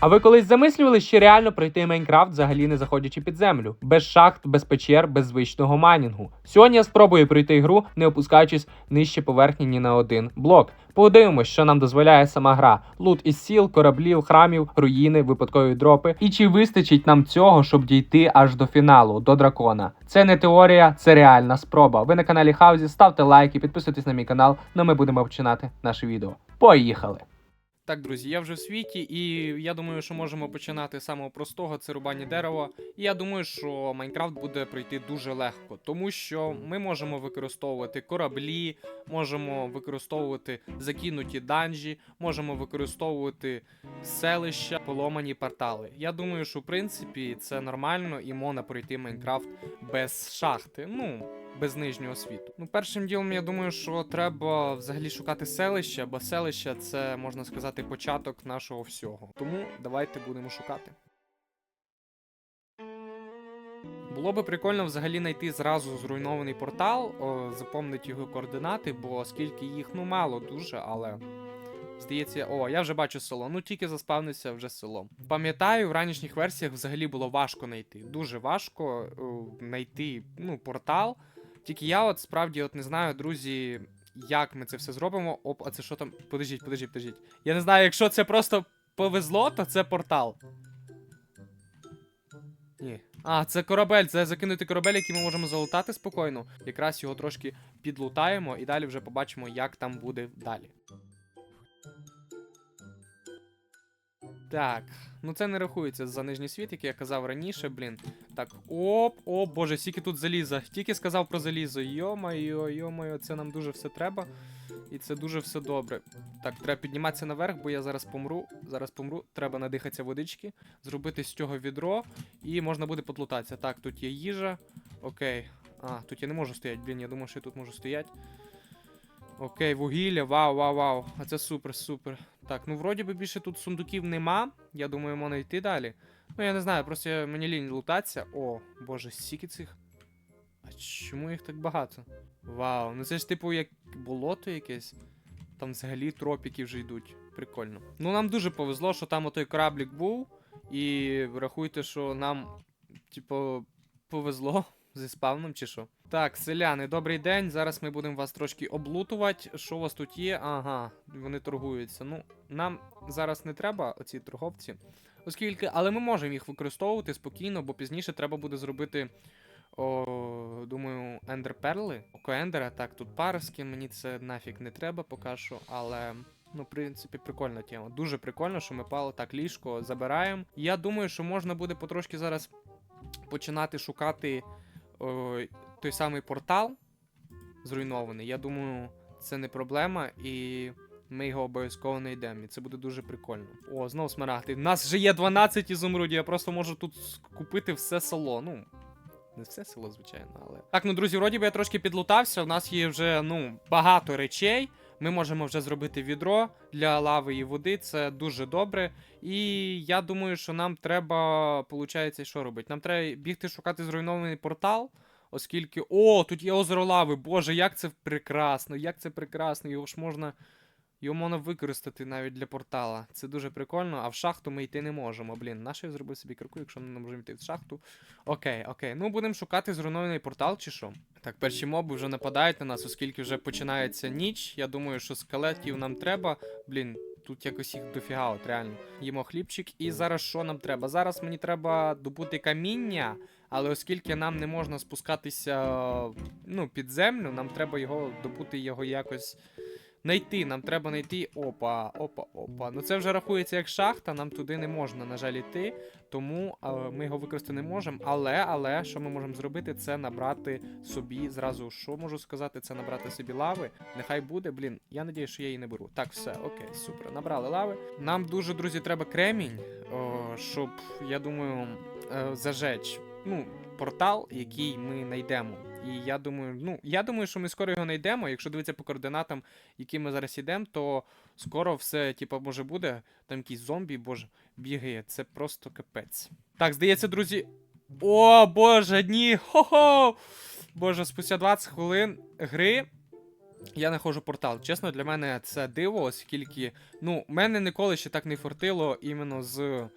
А ви колись замислювали, що реально пройти Майнкрафт, взагалі не заходячи під землю, без шахт, без печер, без звичного майнінгу. Сьогодні я спробую пройти ігру, не опускаючись нижче поверхні ні на один блок. Подивимось, що нам дозволяє сама гра: лут із сіл, кораблів, храмів, руїни, випадкові дропи. І чи вистачить нам цього, щоб дійти аж до фіналу, до дракона? Це не теорія, це реальна спроба. Ви на каналі Хаузі, ставте лайки, підписуйтесь на мій канал. Ну ми будемо починати наше відео. Поїхали! Так, друзі, я вже в світі, і я думаю, що можемо починати з самого простого це рубання дерева. І я думаю, що Майнкрафт буде пройти дуже легко, тому що ми можемо використовувати кораблі, можемо використовувати закинуті данжі, можемо використовувати селища, поломані портали. Я думаю, що в принципі це нормально і можна пройти Майнкрафт без шахти. Ну. Без нижнього світу. Ну, першим ділом, я думаю, що треба взагалі шукати селище, бо селище це можна сказати початок нашого всього. Тому давайте будемо шукати. Було би прикольно взагалі знайти зразу зруйнований портал, о, запомнити його координати, бо оскільки їх ну мало дуже, але. Здається, о, я вже бачу село. Ну тільки заспавнився вже село. Пам'ятаю, в ранішніх версіях взагалі було важко знайти. Дуже важко знайти ну, портал. Тільки я от справді от не знаю, друзі, як ми це все зробимо. Оп, а це що там? Подождіть, подождіть, подождіть. Я не знаю, якщо це просто повезло, то це портал. Ні. А, це корабель, це закинутий корабель, який ми можемо залутати спокійно. Якраз його трошки підлутаємо і далі вже побачимо, як там буде далі. Так, ну це не рахується за нижній світ, як я казав раніше, блін. Так, оп, о боже, скільки тут заліза. Тільки сказав про залізо. Йо-майо, йо-майо, це нам дуже все треба. І це дуже все добре. Так, треба підніматися наверх, бо я зараз помру. Зараз помру. Треба надихатися водички, зробити з цього відро, і можна буде подлутатися. Так, тут є їжа. Окей. А, тут я не можу стояти, блін, я думав, що я тут можу стояти. Окей, вугілля, вау, вау, вау. А це супер, супер. Так, ну вроді би більше тут сундуків нема. Я думаю, можна йти далі. Ну, я не знаю, просто мені лінь лутатися. О, боже, стільки цих. А чому їх так багато? Вау, ну це ж типу як болото якесь. Там взагалі тропіки вже йдуть. Прикольно. Ну нам дуже повезло, що там отой кораблік був. І рахуйте, що нам, типу, повезло зі спавном чи що. Так, селяни, добрий день. Зараз ми будемо вас трошки облутувати. Що у вас тут є? Ага, вони торгуються. Ну, нам зараз не треба оці торговці. Оскільки, але ми можемо їх використовувати спокійно, бо пізніше треба буде зробити. О, думаю, ендерперли. Коендера, так, тут паруски, мені це нафіг не треба поки що, але. Ну, в принципі, прикольна тема. Дуже прикольно, що ми пали так ліжко забираємо. Я думаю, що можна буде потрошки зараз починати шукати о, той самий портал зруйнований. Я думаю, це не проблема, і ми його обов'язково знайдемо. І це буде дуже прикольно. О, знову смарагди. У нас вже є 12 ізумрудів, я просто можу тут купити все село. Ну. Не все село, звичайно, але. Так, ну друзі, вроді би я трошки підлутався. У нас є вже ну, багато речей. Ми можемо вже зробити відро для лави і води, це дуже добре. І я думаю, що нам треба, виходить, що робити? Нам треба бігти шукати зруйнований портал, оскільки. О, тут є озеро лави. Боже, як це прекрасно, як це прекрасно, його ж можна. Його можна використати навіть для портала. Це дуже прикольно, а в шахту ми йти не можемо. Блін, наше я зробив собі кроку, якщо ми не можемо йти в шахту. Окей, окей. Ну будемо шукати зруйнований портал чи що. Так, перші моби вже нападають на нас, оскільки вже починається ніч. Я думаю, що скелетів нам треба. Блін, тут якось їх дофіга, от реально. Їмо хлібчик. І зараз що нам треба? Зараз мені треба добути каміння, але оскільки нам не можна спускатися ну, під землю, нам треба його добути його якось. Найти, нам треба знайти. Опа, опа, опа. Ну це вже рахується як шахта, нам туди не можна, на жаль, йти. Тому е, ми його використати не можемо. Але, але, що ми можемо зробити, це набрати собі зразу. Що можу сказати? Це набрати собі лави. Нехай буде, блін. Я надію, що я її не беру. Так, все, окей, супер. Набрали лави. Нам дуже, друзі, треба кремінь, о, щоб, я думаю, е, зажечь. Ну, портал, який ми знайдемо. І я думаю, ну я думаю, що ми скоро його знайдемо. Якщо дивитися по координатам, які ми зараз йдемо, то скоро все, типа, може буде. Там якийсь зомбі, боже, бігає. Це просто капець. Так, здається, друзі. О, боже, ні! Хо-хо! Боже, спустя 20 хвилин гри я не ходжу портал. Чесно, для мене це диво, оскільки, ну, мене ніколи ще так не фортило іменно з.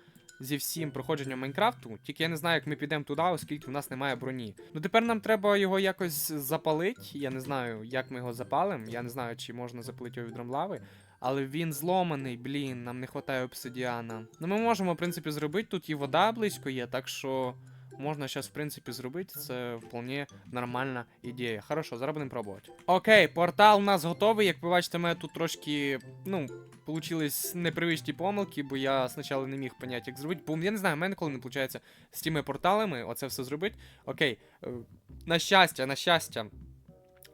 Зі всім проходженням Майнкрафту, тільки я не знаю, як ми підемо туди, оскільки в нас немає броні. Ну тепер нам треба його якось запалити. Я не знаю, як ми його запалимо. Я не знаю, чи можна запалити його відром лави. Але він зломаний, блін, нам не вистачає обсидіана. Ну ми можемо, в принципі, зробити. Тут і вода близько є, так що можна зараз, в принципі, зробити. Це вполне нормальна ідея. Хорошо, зараз будемо пробувати. Окей, портал у нас готовий. Як ви бачите, мене тут трошки, ну, получились непривичні помилки, бо я спочатку не міг поняти, як зробити. Бо я не знаю, в мене коли не виходить з тими порталами оце все зробити. Окей, е, на щастя, на щастя.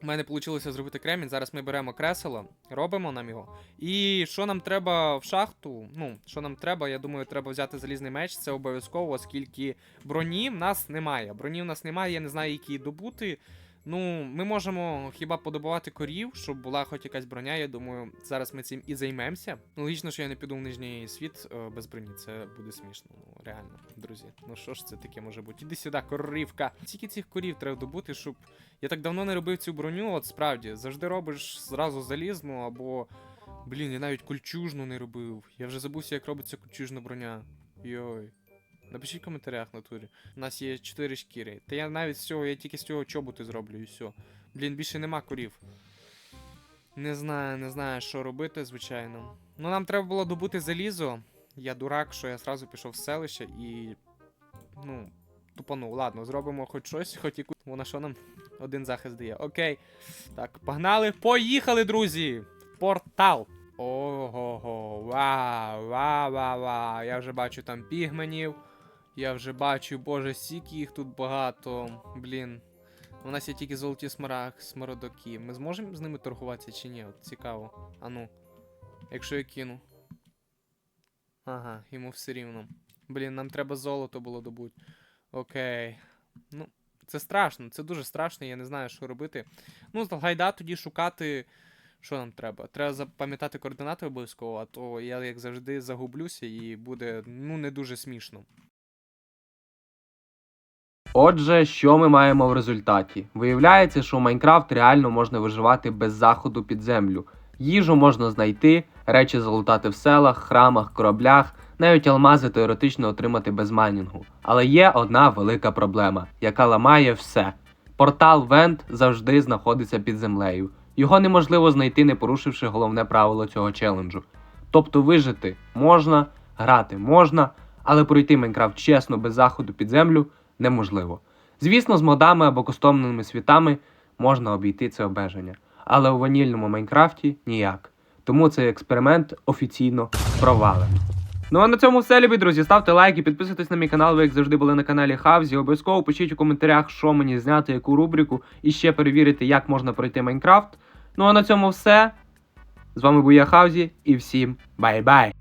У мене вийшло зробити кремінь. Зараз ми беремо кресело, робимо нам його. І що нам треба в шахту? Ну, що нам треба, я думаю, треба взяти залізний меч. Це обов'язково, оскільки броні в нас немає. Броні в нас немає, я не знаю, які добути. Ну, ми можемо хіба подобувати корів, щоб була хоч якась броня. Я думаю, зараз ми цим і займемося. Ну, логічно, що я не піду в нижній світ е, без броні. Це буде смішно. Ну, реально, друзі. Ну що ж це таке може бути? Іди сюди, корівка. Скільки цих корів треба добути, щоб. Я так давно не робив цю броню, от справді, завжди робиш зразу залізну або. Блін, я навіть кольчужну не робив. Я вже забувся, як робиться кольчужна броня. Йой. Напишіть в коментарях на турі. У нас є 4 шкіри. Та я навіть з цього, я тільки з цього чоботи зроблю і все. Блін, більше нема корів. Не знаю, не знаю, що робити, звичайно. Ну, нам треба було добути залізо. Я дурак, що я зразу пішов в селище і. Ну, тупанув. Ладно, зробимо хоч щось, хоч яку. Вона що нам один захист дає. Окей. Так, погнали. Поїхали, друзі! Портал! Ого-го, вау, вау, вау, вау. Я вже бачу там пігменів. Я вже бачу, боже, стільки їх тут багато. Блін. У нас є тільки золоті смараг, смородоки. Ми зможемо з ними торгуватися чи ні? От цікаво. Ану. Якщо я кину. Ага, йому все рівно. Блін, нам треба золото було добути. Окей. Ну, це страшно, це дуже страшно, я не знаю, що робити. Ну, гайда тоді шукати. Що нам треба? Треба запам'ятати координати обов'язково, а то я, як завжди, загублюся і буде ну не дуже смішно. Отже, що ми маємо в результаті? Виявляється, що в Майнкрафт реально можна виживати без заходу під землю. Їжу можна знайти, речі залутати в селах, храмах, кораблях, навіть алмази теоретично отримати без майнінгу. Але є одна велика проблема, яка ламає все. Портал Вент завжди знаходиться під землею. Його неможливо знайти, не порушивши головне правило цього челенджу. Тобто вижити можна, грати можна, але пройти Майнкрафт чесно без заходу під землю неможливо. Звісно, з модами або кастомними світами можна обійти це обмеження, але у ванільному Майнкрафті ніяк. Тому цей експеримент офіційно провалений. Ну а на цьому все, любі друзі. Ставте лайки, підписуйтесь на мій канал, ви як завжди були на каналі Хавзі. Обов'язково пишіть у коментарях, що мені зняти, яку рубрику, і ще перевірити, як можна пройти Майнкрафт. Ну а на цьому все. З вами був я Хавзі і всім бай-бай!